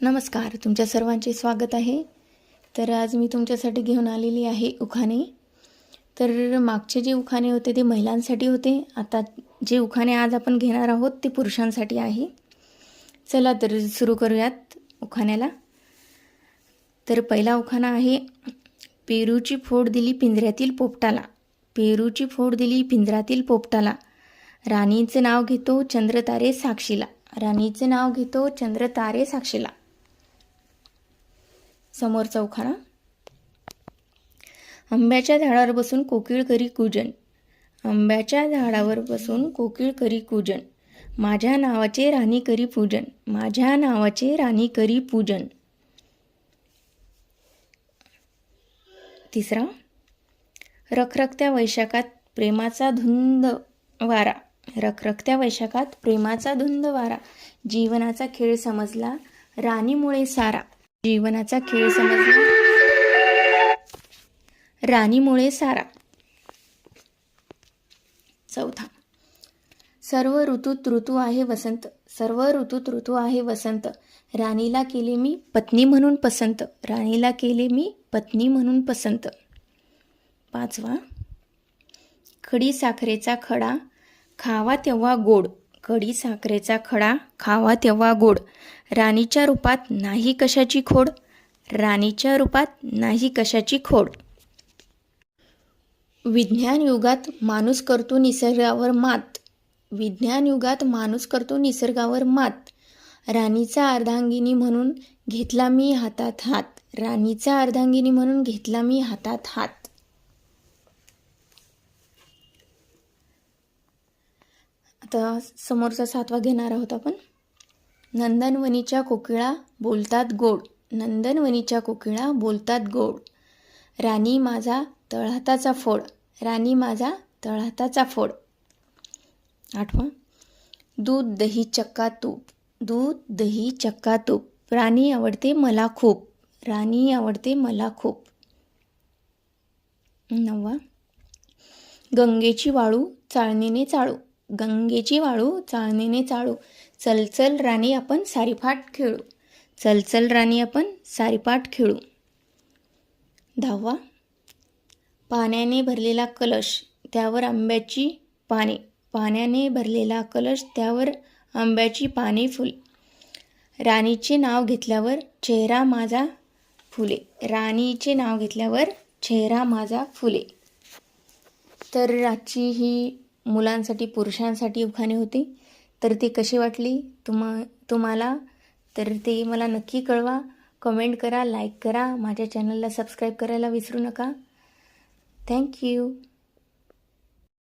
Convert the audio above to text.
नमस्कार तुमच्या सर्वांचे स्वागत आहे. तर आज मी तुमच्यासाठी घेऊन आलेली आहे उखाणे. तर मागचे जे उखाणे होते ते महिलांसाठी होते. आता जे उखाणे आज आपण घेणार आहोत ते पुरुषांसाठी आहे. चला तर सुरू करूयात उखाण्याला. तर पहिला उखाणा आहे पेरूची फोड दिली पिंजऱ्यातील पोपटाला. पेरूची फोड दिली पिंजऱ्यातील पोपटाला. राणीचं नाव घेतो चंद्रतारे साक्षीला. राणीचं नाव घेतो चंद्रतारे साक्षीला. समोर चौखाना आंब्याच्या झाडावर बसून कोकिळ करी कुजन. आंब्याच्या झाडावर बसून कोकिळ करी कूजन. माझ्या नावाचे राणी करी पूजन. माझ्या नावाचे राणी करी पूजन. तिसरा. रखरखत्या वैशाखात प्रेमाचा धुंद वारा. रखरखत्या वैशाखात प्रेमाचा धुंद वारा. जीवनाचा खेळ समजला राणीमुळे सारा. जीवनाचा खेळ समजला. राणीमुळे सारा. चौथा. सर्व ऋतूत ऋतू आहे वसंत. सर्व ऋतूत ऋतू आहे वसंत. राणीला केले मी पत्नी म्हणून पसंत. राणीला केले मी पत्नी म्हणून पसंत. पाचवा. खडी साखरेचा खडा. खावा तेव्हा गोड. कडी साखरेचा खडा. खावा तेव्हा गोड. राणीच्या रूपात नाही कशाची खोड? राणीच्या रूपात नाही कशाची खोड? विज्ञान युगात माणूस करतो निसर्गावर मात. विज्ञान युगात माणूस करतो निसर्गावर मात. राणीचा अर्धांगिनी म्हणून घेतला मी हातात हात. राणीचा अर्धांगिनी म्हणून घेतला मी हातात हात. आता समोरचा सातवा घेणार आहोत आपण. नंदनवनीच्या कोकिळा बोलतात गोड. नंदनवनीच्या कोकिळा बोलतात गोड. राणी माझा तळहाताचा फोड. राणी माझा तळहाताचा फोड. आठवा दूध दही चक्का तूप. दूध दही चक्का तूप. राणी आवडते मला खूप. राणी आवडते मला खूप. नववा? गंगेची वाळू चाळणीने चाळू. गंगेची वाळू चाळणीने चाळू. चलचल राणी आपण सारीपाट खेळू. चलचल राणी आपण सारीपाट खेळू. दहावा. पाण्याने भरलेला कलश त्यावर आंब्याची पाने. पाण्याने भरलेला कलश त्यावर आंब्याची पाने फुले. राणीचे नाव घेतल्यावर चेहरा माझा फुले. राणीचे नाव घेतल्यावर चेहरा माझा फुले. तर आजची ही मुलांसाठी पुरुषांसाठी उखाणे होती. तर ती कशी वाटली? तुम तुम्हाला? तर ते मला नक्की कळवा. कमेंट करा लाईक करा. माझ्या चॅनलला सबस्क्राईब करायला विसरू नका. थँक्यू